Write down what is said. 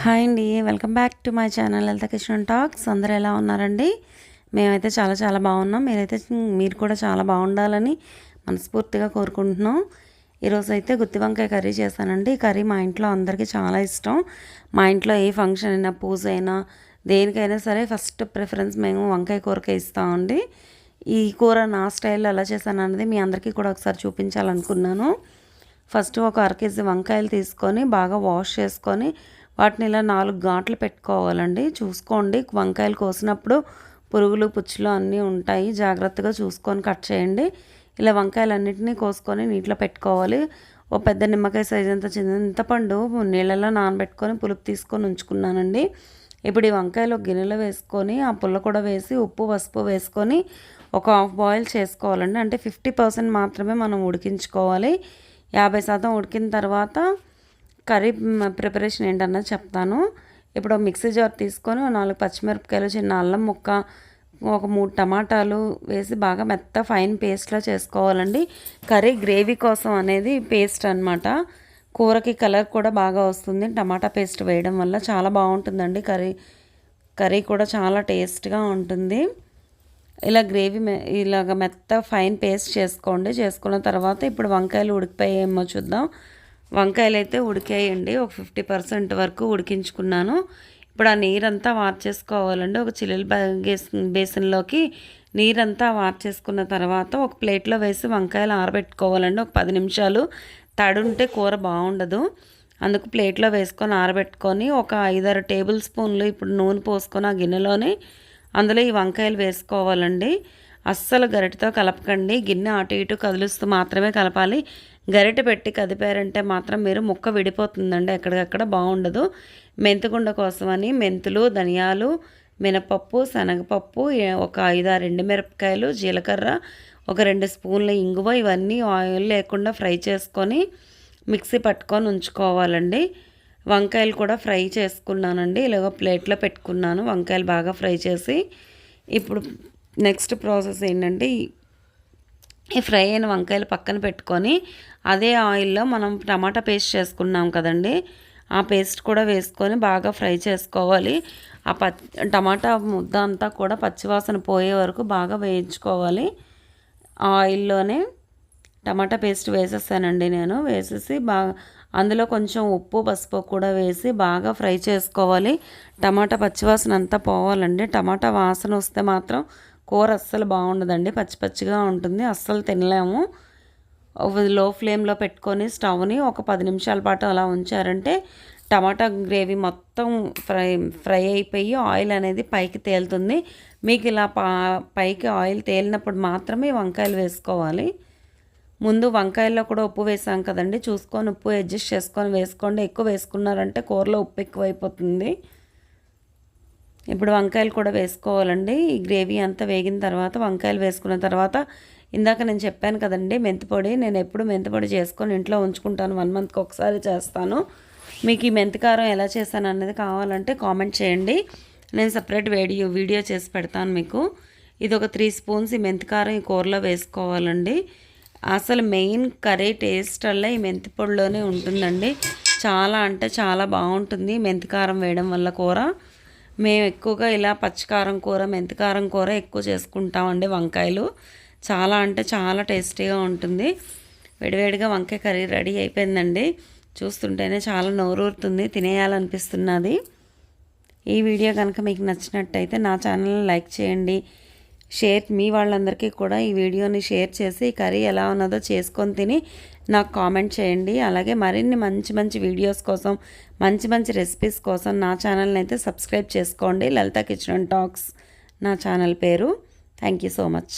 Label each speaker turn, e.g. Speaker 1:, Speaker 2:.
Speaker 1: Hi అండి welcome back to my channel Lalitha Kishan talks. అందరు ఎలా ఉన్నారండి? మేమైతే చాలా చాలా బాగున్నాం. మీరైతే మీరు కూడా చాలా బాగుండాలని మనస్ఫూర్తిగా కోరుకుంటున్నాం. ఈరోజు అయితే గుత్తి వంకాయ కర్రీ చేశానండి ఈ కర్రీ మా ఇంట్లో అందరికీ చాలా ఇష్టం. మా ఇంట్లో ఏ ఫంక్షన్ అయినా పూజ అయినా దేనికైనా సరే ఫస్ట్ ప్రిఫరెన్స్ మేము వంకాయ కూరకే ఇస్తామండి. ఈ కూర నా స్టైల్లో ఎలా చేశాను అన్నది మీ అందరికీ కూడా ఒకసారి చూపించాలనుకున్నాను. ఫస్ట్ ఒక అర కేజీ వంకాయలు తీసుకొని బాగా వాష్ చేసుకొని వాటిని ఇలా నాలుగు గాట్లు పెట్టుకోవాలండి. చూసుకోండి. వంకాయలు కోసినప్పుడు పురుగులు పుచ్చులు అన్నీ ఉంటాయి. జాగ్రత్తగా చూసుకొని కట్ చేయండి. ఇలా వంకాయలన్నింటినీ కోసుకొని నీటిలో పెట్టుకోవాలి. ఓ పెద్ద నిమ్మకాయ సైజ్ అంత చింతపండు నీళ్ళలో నానబెట్టుకొని పులుపు తీసుకొని ఉంచుకున్నానండి. ఇప్పుడు ఈ వంకాయలు గిన్నెలో వేసుకొని ఆ పుల్ల కూడా వేసి ఉప్పు పసుపు వేసుకొని ఒక హాఫ్ బాయిల్ చేసుకోవాలండి. అంటే ఫిఫ్టీ పర్సెంట్ మాత్రమే మనం ఉడికించుకోవాలి. యాభై శాతం ఉడికిన తర్వాత కర్రీ ప్రిపరేషన్ ఏంటన్నది చెప్తాను. ఇప్పుడు మిక్సీ జార్ తీసుకొని నాలుగు పచ్చిమిరపకాయలు చిన్న అల్లం ముక్క ఒక మూడు టమాటాలు వేసి బాగా మెత్త ఫైన్ పేస్ట్లా చేసుకోవాలండి. కర్రీ గ్రేవీ కోసం అనేది పేస్ట్ అనమాట కూరకి కలర్ కూడా బాగా వస్తుంది. టమాటా పేస్ట్ వేయడం వల్ల చాలా బాగుంటుందండి కర్రీ. కర్రీ కూడా చాలా టేస్ట్గా ఉంటుంది. ఇలా గ్రేవీ ఇలాగ మెత్త ఫైన్ పేస్ట్ చేసుకోండి. చేసుకున్న తర్వాత ఇప్పుడు వంకాయలు ఉడికిపోయేమో చూద్దాం. వంకాయలు అయితే ఉడికేయండి. ఒక ఫిఫ్టీ పర్సెంట్ వరకు ఉడికించుకున్నాను. ఇప్పుడు ఆ నీరంతా వార్చేసుకోవాలండి. ఒక చిల్లులు బేసిన్లోకి నీరంతా వార్చేసుకున్న తర్వాత ఒక ప్లేట్లో వేసి వంకాయలు ఆరబెట్టుకోవాలండి. ఒక పది నిమిషాలు తడుంటే కూర బాగుండదు. అందుకు ప్లేట్లో వేసుకొని ఆరబెట్టుకొని ఒక ఐదారు టేబుల్ స్పూన్లు ఇప్పుడు నూనె పోసుకొని ఆ గిన్నెలోనే అందులో ఈ వంకాయలు వేసుకోవాలండి. అస్సలు గరిటతో కలపకండి. గిన్నె అటు ఇటు కదులుస్తూ మాత్రమే కలపాలి. గరిటె పెట్టి కదిపారంటే మాత్రం మీరు ముక్క విడిపోతుందండి. ఎక్కడికక్కడ బాగుండదు. మెంతికుండ కోసమని మెంతులు ధనియాలు మినపప్పు శనగపప్పు ఒక ఐదు ఎండు మిరపకాయలు జీలకర్ర ఒక రెండు స్పూన్ల ఇంగువ ఇవన్నీ ఆయిల్ లేకుండా ఫ్రై చేసుకొని మిక్సీ పట్టుకొని ఉంచుకోవాలండి. వంకాయలు కూడా ఫ్రై చేసుకున్నానండి. ఇలాగ ప్లేట్లో పెట్టుకున్నాను. వంకాయలు బాగా ఫ్రై చేసి ఇప్పుడు నెక్స్ట్ ప్రాసెస్ ఏంటంటే ఈ ఫ్రై అయిన వంకాయలు పక్కన పెట్టుకొని అదే ఆయిల్లో మనం టమాటా పేస్ట్ చేసుకున్నాం కదండి ఆ పేస్ట్ కూడా వేసుకొని బాగా ఫ్రై చేసుకోవాలి. ఆ ప టమాటా ముద్ద అంతా కూడా పచ్చివాసన పోయే వరకు బాగా వేయించుకోవాలి. ఆయిల్లోనే టమాటా పేస్ట్ వేసేసానండి నేను. వేసేసి బాగా అందులో కొంచెం ఉప్పు పసుపు కూడా వేసి బాగా ఫ్రై చేసుకోవాలి. టమాటా పచ్చివాసన అంతా పోవాలండి. టమాటా వాసన వస్తే మాత్రం కూర అస్సలు బాగుండదండి. పచ్చి పచ్చిగా ఉంటుంది. అస్సలు తినలేము. లో ఫ్లేమ్లో పెట్టుకొని స్టవ్ని ఒక పది నిమిషాల పాటు అలా ఉంచారంటే టమాటా గ్రేవీ మొత్తం ఫ్రై ఫ్రై అయిపోయి ఆయిల్ అనేది పైకి తేలుతుంది. మీకు ఇలా పా పైకి ఆయిల్ తేలినప్పుడు మాత్రమే వంకాయలు వేసుకోవాలి. ముందు వంకాయల్లో కూడా ఉప్పు వేసాం కదండి. చూసుకొని ఉప్పు అడ్జస్ట్ చేసుకొని వేసుకోండి. ఎక్కువ వేసుకున్నారంటే కూరలో ఉప్పు ఎక్కువైపోతుంది. ఇప్పుడు వంకాయలు కూడా వేసుకోవాలండి. ఈ గ్రేవీ అంతా వేగిన తర్వాత వంకాయలు వేసుకున్న తర్వాత ఇందాక నేను చెప్పాను కదండి మెంతిపొడి నేను ఎప్పుడు మెంతిపొడి చేసుకొని ఇంట్లో ఉంచుకుంటాను. వన్ మంత్కి ఒకసారి చేస్తాను. మీకు ఈ మెంతికారం ఎలా చేశాను అన్నది కావాలంటే కామెంట్ చేయండి. నేను సపరేట్ వీడియో వీడియో చేసి పెడతాను మీకు. ఇది ఒక త్రీ స్పూన్స్ ఈ మెంతికారం ఈ కూరలో వేసుకోవాలండి. అసలు మెయిన్ కర్రీ టేస్ట్ వల్ల ఈ మెంతిపొడిలోనే ఉంటుందండి. చాలా అంటే చాలా బాగుంటుంది మెంతికారం వేయడం వల్ల కూర. మేము ఎక్కువగా ఇలా పచ్చికారం కూర మెంతికారం కూర ఎక్కువ చేసుకుంటామండి వంకాయలు. చాలా అంటే చాలా టేస్టీగా ఉంటుంది. వేడివేడిగా వంకాయ కర్రీ రెడీ అయిపోయిందండి. చూస్తుంటేనే చాలా నోరూరుతుంది తినేయాలనిపిస్తున్నది. ఈ వీడియో కనుక మీకు నచ్చినట్టయితే నా ఛానల్ని లైక్ చేయండి. షేర్ మీ వాళ్ళందరికీ కూడా ఈ వీడియోని షేర్ చేసి కర్రీ ఎలా ఉన్నదో చేసుకొని తిని నాకు కామెంట్ చేయండి. అలాగే మరిన్ని మంచి మంచి వీడియోస్ కోసం మంచి మంచి రెసిపీస్ కోసం నా ఛానల్ని అయితే సబ్స్క్రైబ్ చేసుకోండి. లలిత కిచెన్ టాక్స్ నా ఛానల్ పేరు. Thank you so much.